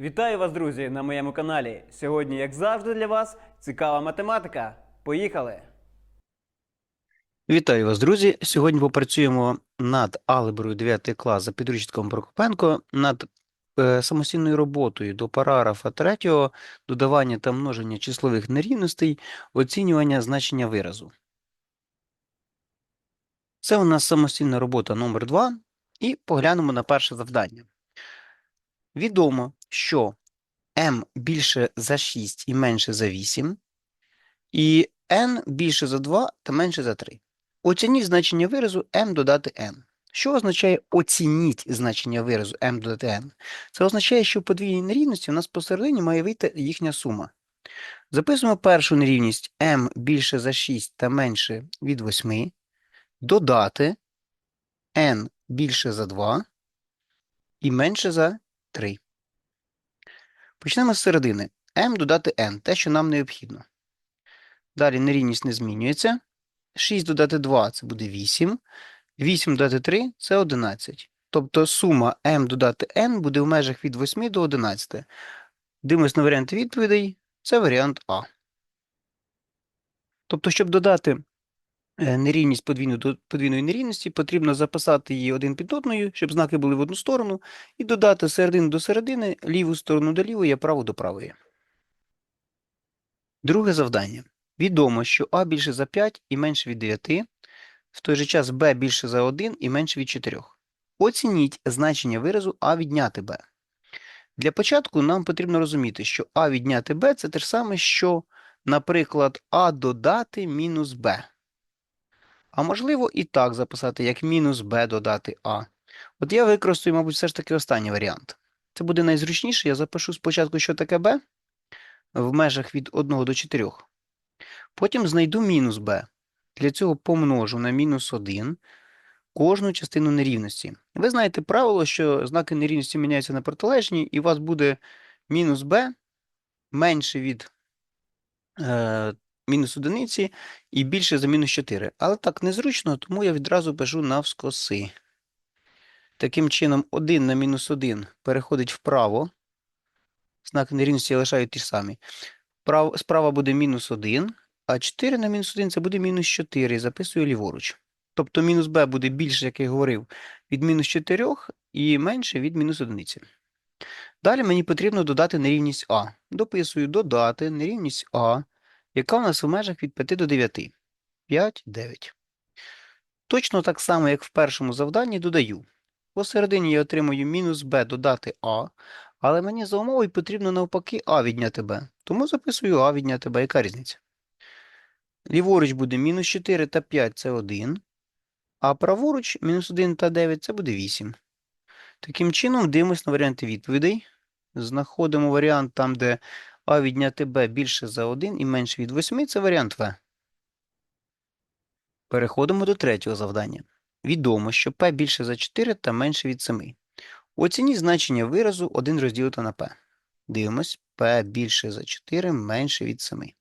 Вітаю вас, друзі, на моєму каналі. Сьогодні, як завжди, для вас цікава математика. Поїхали! Вітаю вас, друзі! Сьогодні попрацюємо над алгеброю 9 клас за підручником Прокопенко, над е, самостійною роботою до параграфа 3, додавання та множення числових нерівностей, оцінювання значення виразу. Це у нас самостійна робота номер 2 і поглянемо на перше завдання. Відомо, що m більше за 6 і менше за 8, і n більше за 2 та менше за 3. Оцініть значення виразу m додати n. Що означає оцініть значення виразу m додати n? Це означає, що в подвійній нерівності у нас посередині має вийти їхня сума. Записуємо першу нерівність m більше за 6 та менше від 8, додати n більше за 2 і менше за 3. Почнемо з середини. m додати n, те, що нам необхідно. Далі нерівність не змінюється. 6 додати 2 це буде 8. 8 додати 3 це 11. Тобто сума m додати n буде в межах від 8 до 11. Дивимось на варіанти відповідей. Це варіант А. Тобто, щоб додати нерівність подвійну до подвійної нерівності, потрібно записати її один під одною, щоб знаки були в одну сторону, і додати середину до середини, ліву сторону до лівої, а праву до правої. Друге завдання. Відомо, що А більше за 5 і менше від 9, в той же час Б більше за 1 і менше від 4. Оцініть значення виразу А відняти Б. Для початку нам потрібно розуміти, що А відняти Б це те ж саме, що, наприклад, А додати мінус Б. А можливо і так записати, як мінус Б додати А. От я використаю, мабуть, все ж таки останній варіант. Це буде найзручніше. Я запишу спочатку, що таке Б в межах від 1 до 4. Потім знайду мінус b. Для цього помножу на мінус 1 кожну частину нерівності. Ви знаєте правило, що знаки нерівності міняються на протилежні, і у вас буде мінус b менше від е, мінус одиниці і більше за мінус 4. Але так незручно, тому я відразу пишу навскоси. Таким чином, 1 на мінус 1 переходить вправо. Знаки нерівності лишають ті ж самі. Прав- Справа буде мінус 1, а 4 на мінус 1 це буде мінус 4. Записую ліворуч. Тобто мінус b буде більше, як я говорив, від мінус 4 і менше від мінус 1. Далі мені потрібно додати нерівність а. Дописую додати нерівність а, яка у нас в межах від 5 до 9. 5, 9. Точно так само, як в першому завданні, додаю. Посередині я отримую мінус b додати а, але мені за умовою потрібно навпаки а відняти b. Тому записую а відняти b. Яка різниця? Ліворуч буде мінус 4 та 5 це 1, а праворуч мінус 1 та 9 це буде 8. Таким чином, дивимось на варіанти відповідей. Знаходимо варіант там, де а відняти b більше за 1 і менше від 8, це варіант В. Переходимо до третього завдання. Відомо, що p більше за 4 та менше від 7. Оцініть значення виразу 1 розділити на p. Дивимось, p більше за 4 менше від 7.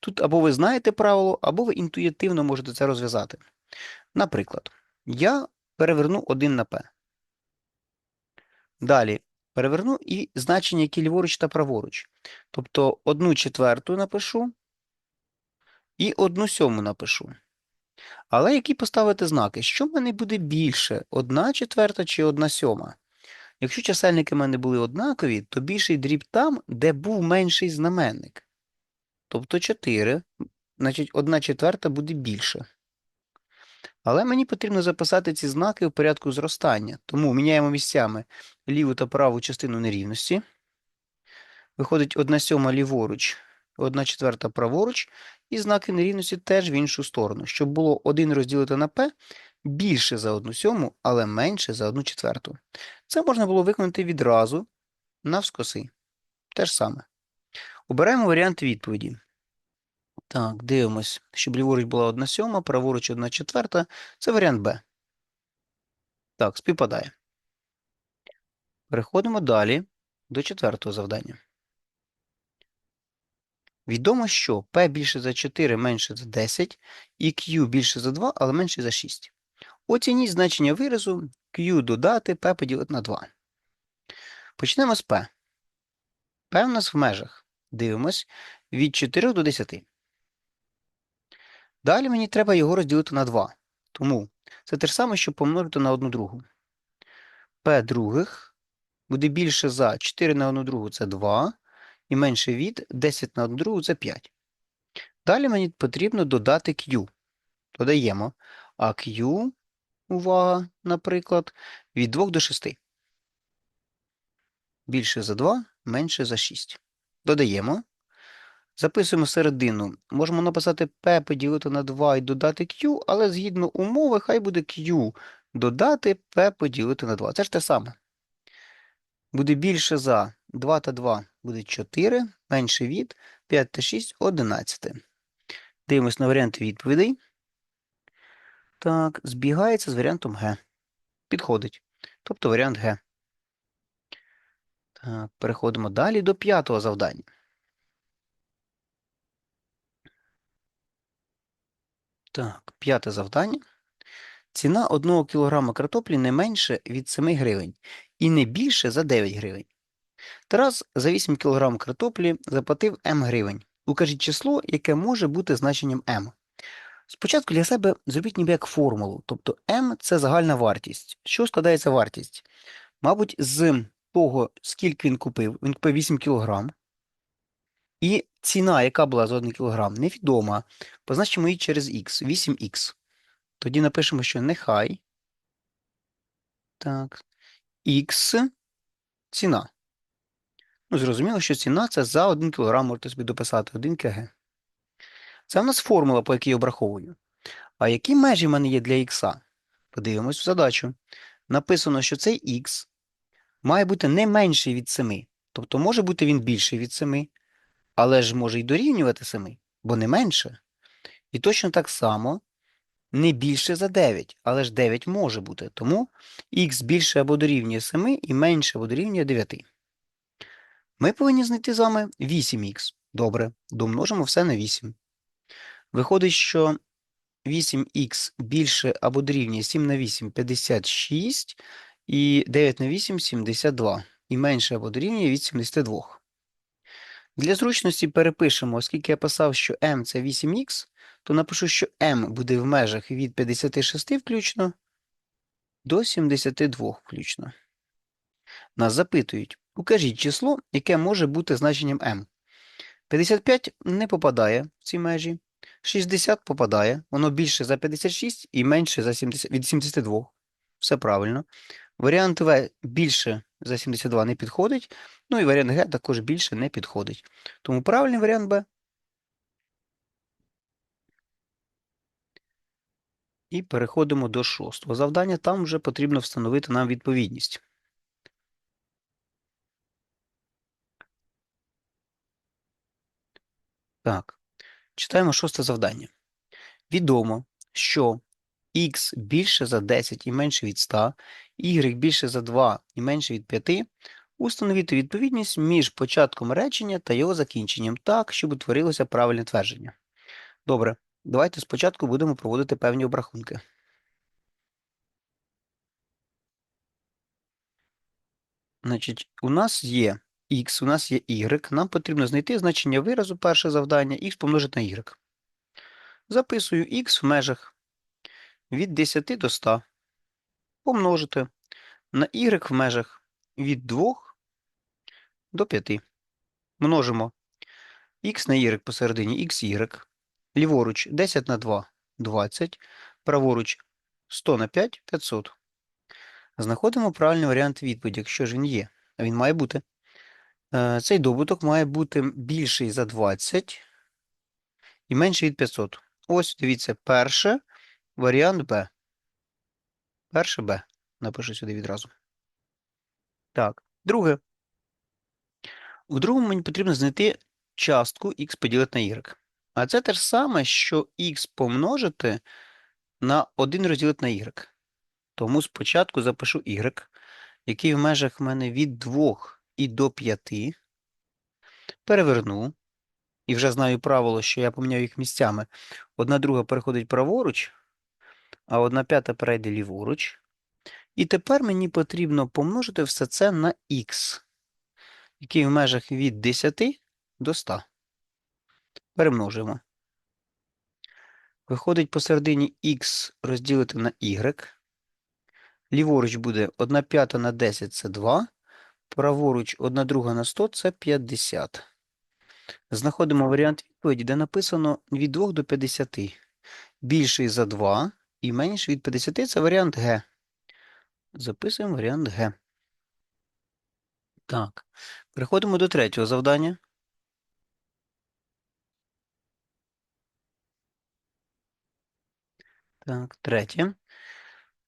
Тут або ви знаєте правило, або ви інтуїтивно можете це розв'язати. Наприклад, я переверну 1 на p. Далі переверну і значення, які ліворуч та праворуч. Тобто 1 четверту напишу і 1 сьому напишу. Але які поставити знаки? Що в мене буде більше? 1 четверта чи 1 сьома? Якщо чисельники в мене були однакові, то більший дріб там, де був менший знаменник. Тобто 4, значить 1 четверта буде більше. Але мені потрібно записати ці знаки в порядку зростання. Тому міняємо місцями ліву та праву частину нерівності. Виходить 1 сьома ліворуч, 1 четверта праворуч, і знаки нерівності теж в іншу сторону, щоб було 1 розділити на p більше за 1 сьому, але менше за 1 четверту. Це можна було виконати відразу навскоси. Те ж саме. Обираємо варіант відповіді. Так, дивимось, щоб ліворуч була 1 сьома, праворуч 1 четверта. Це варіант Б. Так, співпадає. Переходимо далі до четвертого завдання. Відомо, що P більше за 4 менше за 10, і Q більше за 2, але менше за 6. Оцініть значення виразу Q додати P поділити на 2. Почнемо з P. p у нас в межах. Дивимось від 4 до 10. Далі мені треба його розділити на 2. Тому це те ж саме, що помножити на 1 другу. p других буде більше за 4 на 1 другу це 2, і менше від 10 на 1 другу це 5. Далі мені потрібно додати q. Додаємо. А q, увага, наприклад, від 2 до 6. Більше за 2, менше за 6. Додаємо. Записуємо середину. Можемо написати p поділити на 2 і додати q, але згідно умови, хай буде q додати p поділити на 2. Це ж те саме. Буде більше за 2 та 2 буде 4, менше від 5 та 6 – 11. Дивимось на варіант відповідей. Так, збігається з варіантом Г. Підходить. Тобто варіант Г. Так, переходимо далі до п'ятого завдання. Так, п'яте завдання. Ціна 1 кг картоплі не менше від 7 гривень і не більше за 9 гривень. Тарас за 8 кг картоплі заплатив М гривень. Укажіть число, яке може бути значенням М. Спочатку для себе зробіть ніби як формулу, тобто М – це загальна вартість. Що складається вартість? Мабуть, з того, скільки він купив, він купив 8 кг, і ціна, яка була за 1 кг, невідома. Позначимо її через х, 8х. Тоді напишемо, що нехай так, х ціна. Ну, зрозуміло, що ціна це за 1 кг, можете собі дописати 1 кг. Це в нас формула, по якій обраховую. А які межі в мене є для х? Подивимось в задачу. Написано, що цей х має бути не менший від 7. Тобто може бути він більший від 7, але ж може й дорівнювати 7, бо не менше. І точно так само не більше за 9, але ж 9 може бути. Тому х більше або дорівнює 7 і менше або дорівнює 9. Ми повинні знайти з вами 8х. Добре, домножимо все на 8. Виходить, що 8х більше або дорівнює 7 на 8 – 56, і 9 на 8 – 72, і менше або дорівнює від 72. Для зручності перепишемо, оскільки я писав, що m – це 8х, то напишу, що m буде в межах від 56 включно до 72 включно. Нас запитують, укажіть число, яке може бути значенням m. 55 не попадає в ці межі. 60 попадає, воно більше за 56 і менше за 70, від 72. Все правильно. Варіант В більше за 72 не підходить, ну і варіант Г також більше не підходить. Тому правильний варіант Б. І переходимо до шостого завдання. Там вже потрібно встановити нам відповідність. Так, читаємо шосте завдання. Відомо, що х більше за 10 і менше від 100, y більше за 2 і менше від 5, установити відповідність між початком речення та його закінченням так, щоб утворилося правильне твердження. Добре, давайте спочатку будемо проводити певні обрахунки. Значить, у нас є x, у нас є y. Нам потрібно знайти значення виразу перше завдання, x помножити на y. Записую x в межах від 10 до 100 помножити на y в межах від 2 до 5. Множимо x на y посередині xy, ліворуч 10 на 2 – 20, праворуч 100 на 5 – 500. Знаходимо правильний варіант відповіді, якщо ж він є. А він має бути. Е, Цей добуток має бути більший за 20 і менший від 500. Ось, дивіться, перше, варіант Б. Перше Б. Напишу сюди відразу. Так, друге. У другому мені потрібно знайти частку х поділити на y. А це те ж саме, що х помножити на 1 розділити на y. Тому спочатку запишу y, який в межах в мене від 2 і до 5. Переверну. І вже знаю правило, що я поміняв їх місцями. Одна друга переходить праворуч, а одна п'ята перейде ліворуч. І тепер мені потрібно помножити все це на х. який в межах від 10 до 100. Перемножуємо. Виходить посередині х розділити на y. Ліворуч буде 1 п'ята на 10 це 2. Праворуч 1 друга на 100 це 50. Знаходимо варіант відповіді, де написано від 2 до 50. Більший за 2 і менший від 50 це варіант Г. Записуємо варіант Г. Так. Переходимо до третього завдання. Так, третє.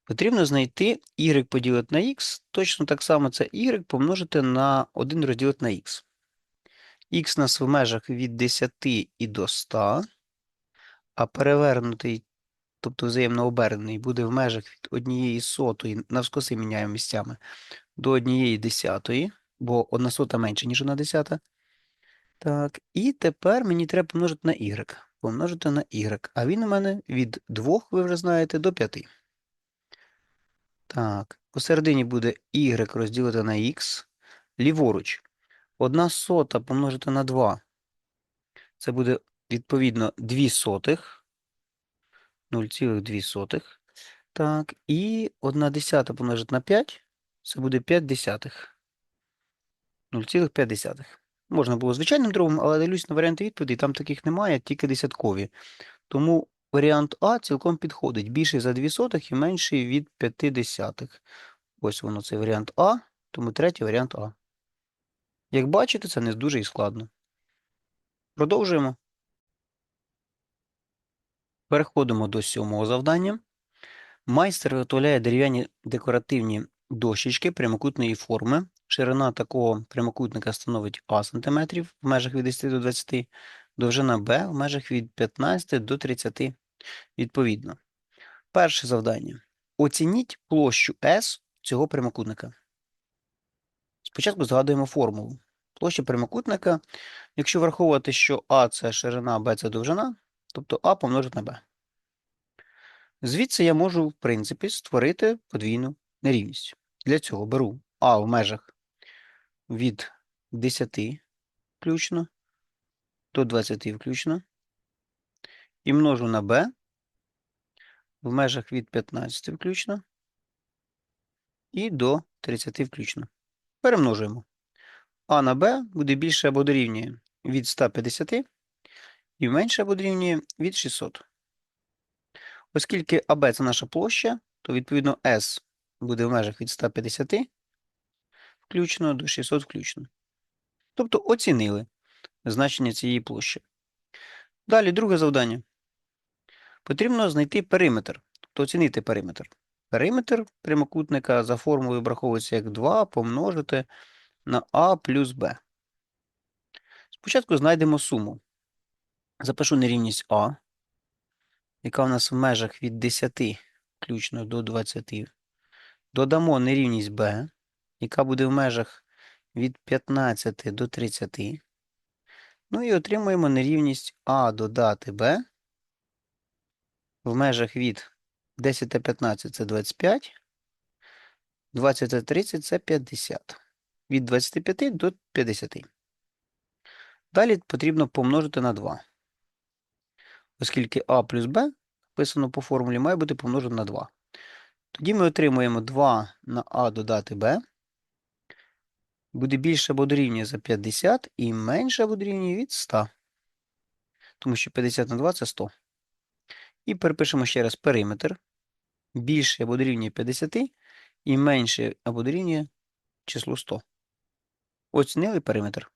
Потрібно знайти y поділити на x. Точно так само це y помножити на 1 розділити на x. x нас в межах від 10 і до 100, а перевернутий, тобто взаємно обернений, буде в межах від 1 сотої, навскоси міняємо місцями, до 1 десятої, бо 1 сота менше, ніж 1 десята. Так, і тепер мені треба помножити на y. Помножити на y. А він у мене від 2, ви вже знаєте, до 5. Так, посередині буде y розділити на x. Ліворуч. 1 сота помножити на 2. Це буде, відповідно, 2 сотих. 0,2. Так, і 1 десята помножити на 5. Це буде 5 десятих. 0,5. Можна було звичайним дробом, але дивлюсь на варіанти відповіді, там таких немає, тільки десяткові. Тому варіант А цілком підходить. Більший за 2 сотих і менший від 5 десятих. Ось воно, цей варіант А, тому третій варіант А. Як бачите, це не дуже і складно. Продовжуємо. Переходимо до сьомого завдання. Майстер виготовляє дерев'яні декоративні дощечки прямокутної форми. Ширина такого прямокутника становить А см в межах від 10 до 20, довжина Б в межах від 15 до 30 відповідно. Перше завдання. Оцініть площу S цього прямокутника. Спочатку згадуємо формулу. Площа прямокутника, якщо враховувати, що А це ширина, Б це довжина, тобто А помножити на Б. Звідси я можу, в принципі, створити подвійну нерівність. Для цього беру А в межах від 10 включно до 20 включно і множу на b в межах від 15 включно і до 30 включно. Перемножуємо. А на b буде більше або дорівнює від 150 і менше або дорівнює від 600. Оскільки АБ це наша площа, то відповідно S буде в межах від 150 включно до 600 включно. Тобто оцінили значення цієї площі. Далі друге завдання. Потрібно знайти периметр, тобто оцінити периметр. Периметр прямокутника за формулою обраховується як 2 помножити на А плюс Б. Спочатку знайдемо суму. Запишу нерівність А, яка у нас в межах від 10 включно до 20. Додамо нерівність Б, яка буде в межах від 15 до 30. Ну і отримуємо нерівність А додати Б в межах від 10 та 15 це 25, 20 та 30 це 50. Від 25 до 50. Далі потрібно помножити на 2. Оскільки А плюс Б написано по формулі має бути помножено на 2. Тоді ми отримуємо 2 на А додати Б. Буде більше або дорівнює за 50 і менше або дорівнює від 100. Тому що 50 на 2 це 100. І перепишемо ще раз периметр. Більше або дорівнює 50 і менше або дорівнює число 100. Оцінили периметр.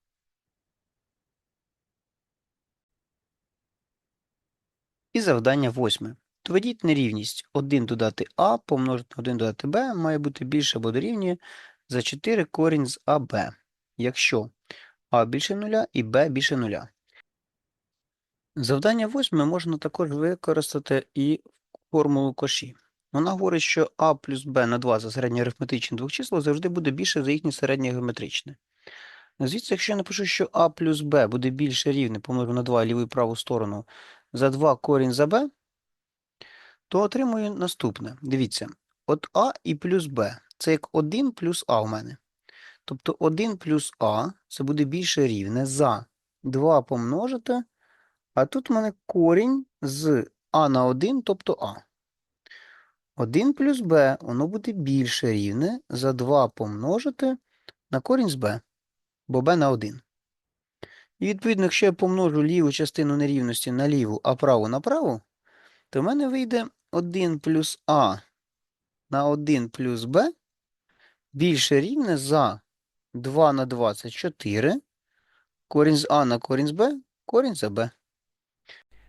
І завдання восьме. Доведіть нерівність 1 додати А помножити на 1 додати Б має бути більше або дорівнює за 4 корінь з АБ, якщо А більше нуля і Б більше нуля. Завдання восьме можна також використати і формулу коші. Вона говорить, що А плюс Б на 2 за середньоарифметичне двох чисел завжди буде більше за їхнє середньогеометричне. Звідси, якщо я напишу, що А плюс Б буде більше рівне, помножу на 2 ліву і праву сторону, за 2 корінь за Б, то отримую наступне. Дивіться, от А і плюс Б. Це як 1 плюс А у мене. Тобто 1 плюс а це буде більше рівне за 2 помножити, а тут в мене корінь з а на 1, тобто а. 1 плюс b, воно буде більше рівне за 2 помножити на корінь з b, бо b на 1. І відповідно, якщо я помножу ліву частину нерівності на ліву, а праву на праву, то в мене вийде 1 плюс а на 1 плюс b більше рівне за 2 на 2 це 4, корінь з а на корінь з b, корінь за b.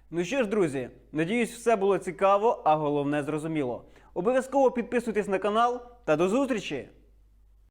Ну що ж, друзі, надіюсь, все було цікаво, а головне зрозуміло. Обов'язково підписуйтесь на канал та до зустрічі!